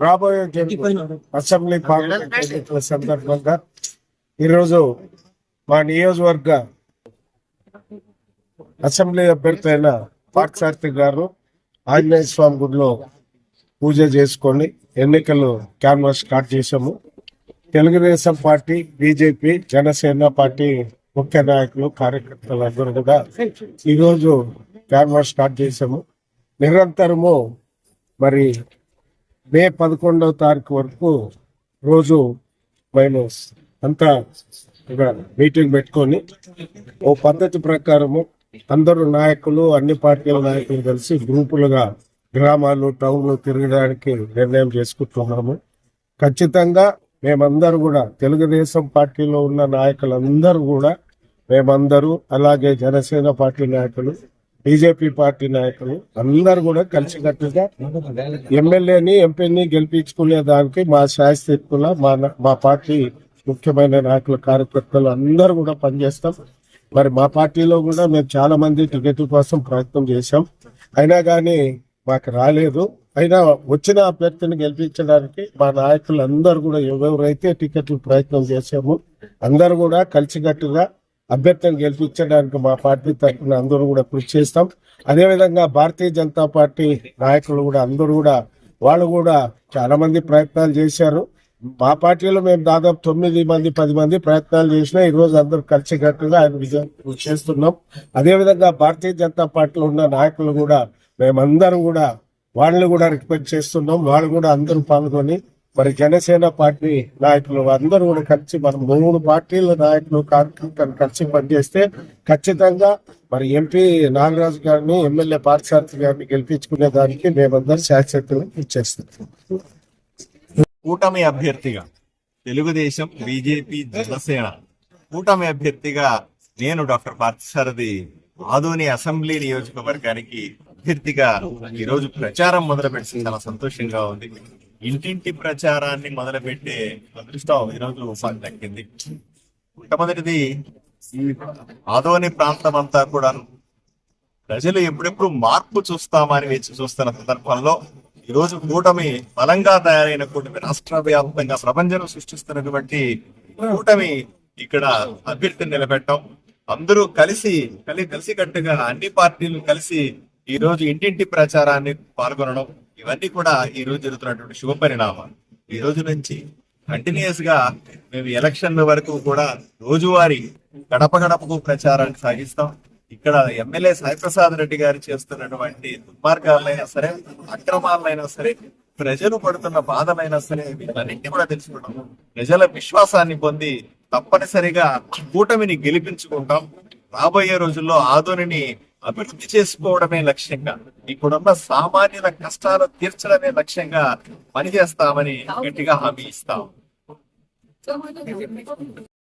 రాబోయే assembly parliament సందర్భంగా ఈరోజు మా నియోజకవర్గ అసెంబ్లీ అభ్యర్థి అయిన పార్థసారథి గారు ఆంజనేయ స్వామి గుడిలో పూజ చేసుకొని ఎన్నికలు క్యాన్వాస్ స్టార్ట్ చేశాము. Telugu Desam party BJP Janasena party ముఖ్య నాయకులు కార్యకర్తలు అందరూ కూడా ఈరోజు క్యాన్వాస్ స్టార్ట్ చేశాము. నిరంతరము మరి మే పదకొండవ తారీఖు వరకు రోజు మేము అంతా ఒక మీటింగ్ పెట్టుకొని ఓ పద్ధతి ప్రకారము అందరూ నాయకులు అన్ని పార్టీల నాయకులు కలిసి గ్రూపులుగా గ్రామాలు టౌన్లు తిరగడానికి నిర్ణయం చేసుకుంటున్నాము. ఖచ్చితంగా మేమందరూ కూడా తెలుగుదేశం పార్టీలో ఉన్న నాయకులందరూ కూడా మేమందరూ అలాగే జనసేన పార్టీ నాయకులు బీజేపీ పార్టీ నాయకులు అందరూ కూడా కలిసికట్టుగా ఎమ్మెల్యేని ఎంపీని గెలిపించుకునే దానికి మా శాస్త్రీకుల మా మా పార్టీ ముఖ్యమైన నాయకుల కార్యకర్తలు అందరూ కూడా పనిచేస్తాం. మరి మా పార్టీలో కూడా మేము చాలా మంది టికెట్ కోసం ప్రయత్నం చేశాం. అయినా కానీ మాకు రాలేదు. అయినా వచ్చిన అభ్యర్థిని గెలిపించడానికి మా నాయకులు అందరూ కూడా ఎవరెవరైతే టికెట్లు ప్రయత్నం చేశాము అందరూ కూడా కలిసికట్టుగా అభ్యర్థిని గెలిపించడానికి మా పార్టీ తరఫున అందరూ కూడా కృషి చేస్తాం. అదేవిధంగా భారతీయ జనతా పార్టీ నాయకులు కూడా అందరూ కూడా వాళ్ళు కూడా చాలా మంది ప్రయత్నాలు చేశారు. మా పార్టీలో మేము దాదాపు తొమ్మిది మంది పది మంది ప్రయత్నాలు చేసినా ఈరోజు అందరూ కలిసికట్టుగా ఆయన విజయం కృషి చేస్తున్నాం. అదేవిధంగా భారతీయ జనతా పార్టీలో ఉన్న నాయకులు కూడా మేమందరం కూడా వాళ్ళని కూడా రిక్వెస్ట్ చేస్తున్నాం. వాళ్ళు కూడా అందరూ పాల్గొని మరి జనసేన పార్టీ నాయకులు అందరూ కూడా కలిసి మనం మూడు పార్టీల నాయకులు కార్యకర్తలు కలిసి పనిచేస్తే ఖచ్చితంగా మరి ఎంపీ నాగరాజు గారిని ఎమ్మెల్యే పార్థసారథి గారిని గెలిపించుకునే దానికి మేమందరం శాశ్వతలు ఇచ్చేస్తాం కూటమి అభ్యర్థిగా తెలుగుదేశం బీజేపీ జనసేన కూటమి అభ్యర్థిగా నేను డాక్టర్ పార్థసారథి ఆదోని అసెంబ్లీ నియోజకవర్గానికి అభ్యర్థిగా ఈ రోజు ప్రచారం మొదలుపెట్టి చాలా సంతోషంగా ఉంది. ఇంటింటి ప్రచారాన్ని మొదలుపెట్టే అదృష్టం ఈ రోజు మాకు దక్కింది. మొట్టమొదటిది ఈ ఆదోని ప్రాంతం అంతా కూడా ప్రజలు ఎప్పుడెప్పుడు మార్పు చూస్తామని వేచి చూస్తున్న సందర్భంలో ఈ రోజు కూటమి బలంగా తయారైన కూటమి రాష్ట్ర వ్యాప్తంగా ప్రపంచం సృష్టిస్తున్నటువంటి కూటమి ఇక్కడ అభ్యర్థిని నిలబెట్టడం. అందరూ కలిసి కలి కలిసి కలిసికట్టుగా అన్ని పార్టీలు కలిసి ఈ రోజు ఇంటింటి ప్రచారాన్ని పాల్గొనడం ఇవన్నీ కూడా ఈ రోజు జరుగుతున్నటువంటి శుభ పరిణామాలు. ఈ రోజు నుంచి కంటిన్యూస్గా మేము ఎలక్షన్ వరకు కూడా రోజువారీ గడప గడపకు ప్రచారాన్ని సాగిస్తాం. ఇక్కడ ఎమ్మెల్యే సాయిప్రసాద్ రెడ్డి గారు చేస్తున్నటువంటి దుర్మార్గాలైనా సరే అక్రమాలైనా సరే ప్రజలు పడుతున్న బాధలైనా సరే వీటన్నింటినీ కూడా తెలుసుకుంటాం. ప్రజల విశ్వాసాన్ని పొంది తప్పనిసరిగా కూటమిని గెలిపించుకుంటాం. రాబోయే రోజుల్లో ఆధునిని అభివృద్ధి చేసుకోవడమే లక్ష్యంగా ఇప్పుడున్న సామాన్యుల కష్టాలు తీర్చడమే లక్ష్యంగా పనిచేస్తామని గట్టిగా హామీ ఇస్తాం.